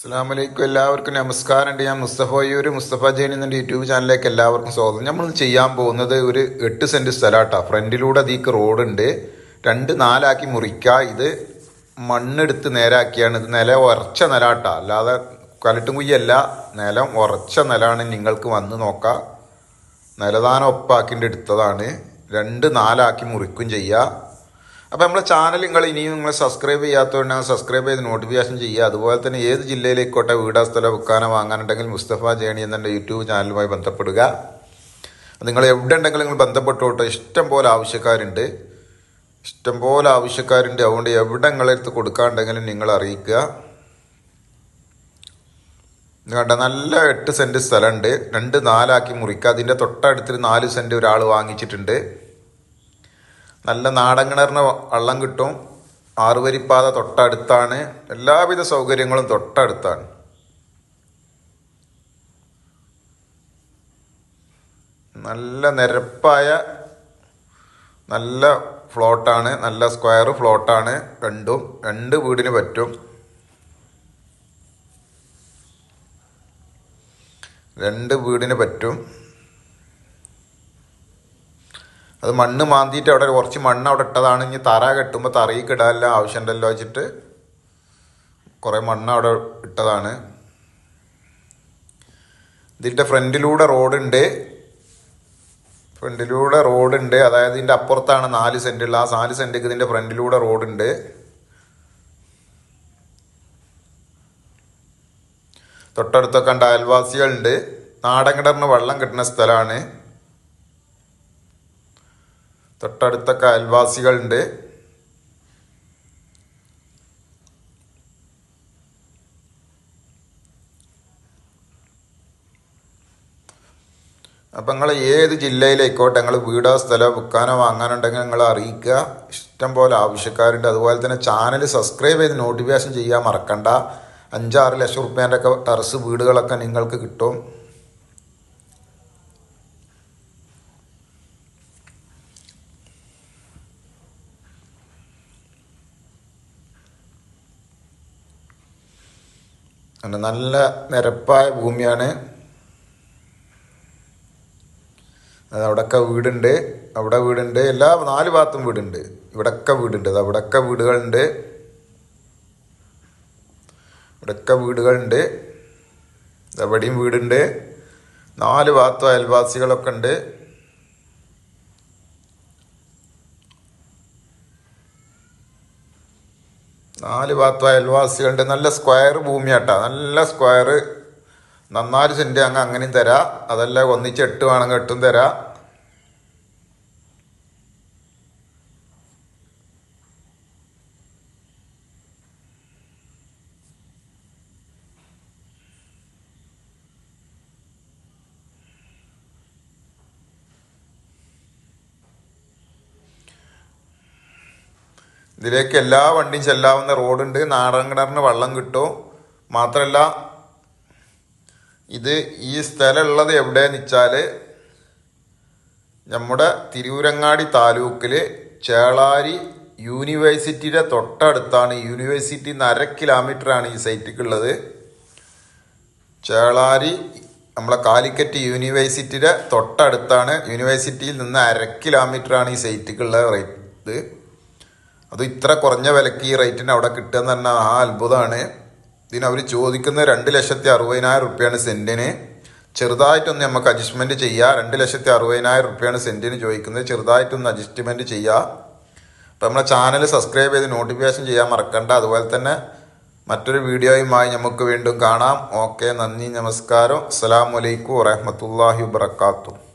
അസ്സാമലൈക്കും എല്ലാവർക്കും നമസ്കാരമുണ്ട്. ഞാൻ മുസ്തഫ യൂര് മുസ്തഫ ജെയിൻ എന്ന യൂട്യൂബ് ചാനലിലേക്ക് എല്ലാവർക്കും സ്വാഗതം. നമ്മൾ ചെയ്യാൻ പോകുന്നത് ഒരു എട്ട് സെന്റ് സ്ഥലമാട്ടോ. ഫ്രണ്ടിലൂടെ അതിക്ക് റോഡുണ്ട്. രണ്ട് നാലാക്കി മുറിക്കുക ഇത് മണ്ണെടുത്ത് നേരാക്കിയാണ്. ഇത് നില ഉറച്ച നിലാട്ട അല്ലാതെ കലട്ടും കുയ്യല്ല നിലം ഉറച്ച നിലാണ് നിങ്ങൾക്ക് വന്ന് നോക്കാം. നിലദാനം ഒപ്പാക്കിന്റെ എടുത്തതാണ് രണ്ട് നാലാക്കി മുറിക്കും ചെയ്യുക അപ്പോൾ നമ്മുടെ ചാനൽ നിങ്ങൾ ഇനിയും നിങ്ങൾ സബ്സ്ക്രൈബ് ചെയ്യാത്തതുകൊണ്ട് സബ്സ്ക്രൈബ് ചെയ്ത് നോട്ടിഫിക്കേഷൻ ചെയ്യുക. അതുപോലെ തന്നെ ഏത് ജില്ലയിലേക്കോട്ടെ വീടാ സ്ഥലം വിൽക്കാനോ വാങ്ങാനുണ്ടെങ്കിൽ മുസ്തഫ ജേണി എന്നുള്ള യൂട്യൂബ് ചാനലുമായി ബന്ധപ്പെടുക. നിങ്ങൾ എവിടെ ഉണ്ടെങ്കിലും നിങ്ങൾ ബന്ധപ്പെട്ടോട്ടെ ഇഷ്ടം പോലെ ആവശ്യക്കാരുണ്ട്. ഇഷ്ടം പോലെ ആവശ്യക്കാരുണ്ട്. അതുകൊണ്ട് എവിടെ നിങ്ങളെടുത്ത് കൊടുക്കാണ്ടെങ്കിലും നിങ്ങൾ അറിയിക്കുക. നിങ്ങളുടെ നല്ല എട്ട് സെന്റ് സ്ഥലമുണ്ട്. രണ്ട് നാലാക്കി മുറിക്കുക. അതിന്റെ തൊട്ടടുത്തൊരു നാല് സെന്റ് ഒരാൾ വാങ്ങിച്ചിട്ടുണ്ട്. നല്ല നാടൻ കിണറിന് വെള്ളം കിട്ടും. ആറുവരിപ്പാത തൊട്ടടുത്താണ്. എല്ലാവിധ സൗകര്യങ്ങളും തൊട്ടടുത്താണ്. നല്ല നിരപ്പായ നല്ല ഫ്ലോട്ടാണ്. നല്ല സ്ക്വയർ ഫ്ലോട്ടാണ്. രണ്ടും രണ്ട് വീടിന് പറ്റും. രണ്ട് വീടിന് പറ്റും. അത് മണ്ണ് മാന്തിയിട്ട് അവിടെ കുറച്ച് മണ്ണ് അവിടെ ഇട്ടതാണ്. ഇനി തറ കെട്ടുമ്പോൾ തറയിൽ ഇടാനുള്ള ആവശ്യമുണ്ടല്ലോ വെച്ചിട്ട് കുറേ മണ്ണ് അവിടെ ഇട്ടതാണ്. ഇതിന്റെ ഫ്രണ്ടിലൂടെ റോഡുണ്ട്. ഫ്രണ്ടിലൂടെ റോഡുണ്ട്. അതായത് ഇതിന്റെ അപ്പുറത്താണ് നാല് സെന്റ് ഉള്ളത്. ആ നാല് സെന്റിക്ക് ഇതിന്റെ ഫ്രണ്ടിലൂടെ റോഡുണ്ട്. തൊട്ടടുത്തൊക്കെ ഉണ്ട് അയൽവാസികളുണ്ട്. നാടൻ കിണറിന് വെള്ളം കിട്ടുന്ന സ്ഥലമാണ്. തൊട്ടടുത്തൊക്കെ അയൽവാസികളുണ്ട്. അപ്പം നിങ്ങൾ ഏത് ജില്ലയിലേക്കോട്ടെ നിങ്ങൾ വീടോ സ്ഥലമോ വിൽക്കാനോ വാങ്ങാനുണ്ടെങ്കിൽ നിങ്ങൾ അറിയിക്കുക. ഇഷ്ടം പോലെ ആവശ്യക്കാരുണ്ട്. അതുപോലെ തന്നെ ചാനൽ സബ്സ്ക്രൈബ് ചെയ്ത് നോട്ടിഫിക്കേഷൻ ചെയ്യാൻ മറക്കണ്ട. അഞ്ചാറ് ലക്ഷം റുപ്യേന്റെ ഒക്കെ ടെറസ് വീടുകളൊക്കെ നിങ്ങൾക്ക് കിട്ടും. അങ്ങനെ നല്ല നിരപ്പായ ഭൂമിയാണ്. അവിടെയൊക്കെ വീടുണ്ട് അവിടെ വീടുണ്ട് എല്ലാ നാല് ഭാഗത്തും വീടുണ്ട്. ഇവിടൊക്കെ വീടുണ്ട് അത് വീടുകളുണ്ട്. ഇവിടെയൊക്കെ വീടുകളുണ്ട് എവിടെയും വീടുണ്ട്. നാല് ഭാഗത്തും അയൽവാസികളൊക്കെ ഉണ്ട്. നാല് ഭാഗത്തും അയൽവാസികളുണ്ട് നല്ല സ്ക്വയർ ഭൂമിയാട്ടാ. നല്ല സ്ക്വയർ നന്നാൽ സെന്റ് അങ്ങ് അങ്ങനെയും തരാം. അതല്ല ഒന്നിച്ച് എട്ട് വേണമെങ്കിൽ എട്ടും തരാം. ഇതിലേക്ക് എല്ലാ വണ്ടിയും ചെല്ലാവുന്ന റോഡുണ്ട്. നാടൻ കിണറിന് വെള്ളം കിട്ടും. മാത്രമല്ല ഇത് ഈ സ്ഥലമുള്ളത് എവിടെയെന്ന് വെച്ചാൽ നമ്മുടെ തിരൂരങ്ങാടി താലൂക്കിൽ ചേളാരി യൂണിവേഴ്സിറ്റിയുടെ തൊട്ടടുത്താണ്. യൂണിവേഴ്സിറ്റി അര കിലോമീറ്ററാണ് ഈ സൈറ്റിക്കുള്ളത്. ചേളാരി നമ്മളെ കാലിക്കറ്റ് യൂണിവേഴ്സിറ്റിയുടെ തൊട്ടടുത്താണ്. യൂണിവേഴ്സിറ്റിയിൽ നിന്ന് അര കിലോമീറ്ററാണ് ഈ സൈറ്റിക്കുള്ള റേറ്റ്. അത് ഇത്ര കുറഞ്ഞ വിലക്ക് ഈ റേറ്റിന് അവിടെ കിട്ടുക എന്ന് പറഞ്ഞാൽ ആ അത്ഭുതമാണ് ഇതിന് അവർ ചോദിക്കുന്നത് രണ്ട് ലക്ഷത്തി അറുപതിനായിരം റുപ്യാണ് സെന്റിന് ചെറുതായിട്ടൊന്ന് നമുക്ക് അഡ്ജസ്റ്റ്മെന്റ് ചെയ്യുക രണ്ട് ലക്ഷത്തി അറുപതിനായിരം റുപ്യാണ് സെന്റിന് ചോദിക്കുന്നത്. ചെറുതായിട്ടൊന്ന് അഡ്ജസ്റ്റ്മെന്റ് ചെയ്യുക അപ്പോൾ നമ്മളെ ചാനൽ സബ്സ്ക്രൈബ് ചെയ്ത് നോട്ടിഫിക്കേഷൻ ചെയ്യാൻ മറക്കണ്ട. അതുപോലെ തന്നെ മറ്റൊരു വീഡിയോയുമായി നമുക്ക് വീണ്ടും കാണാം. ഓക്കെ നന്ദി നമസ്കാരം. അസ്സാം വലൈക്കും വറഹമത്തല്ലാഹി വാത്തു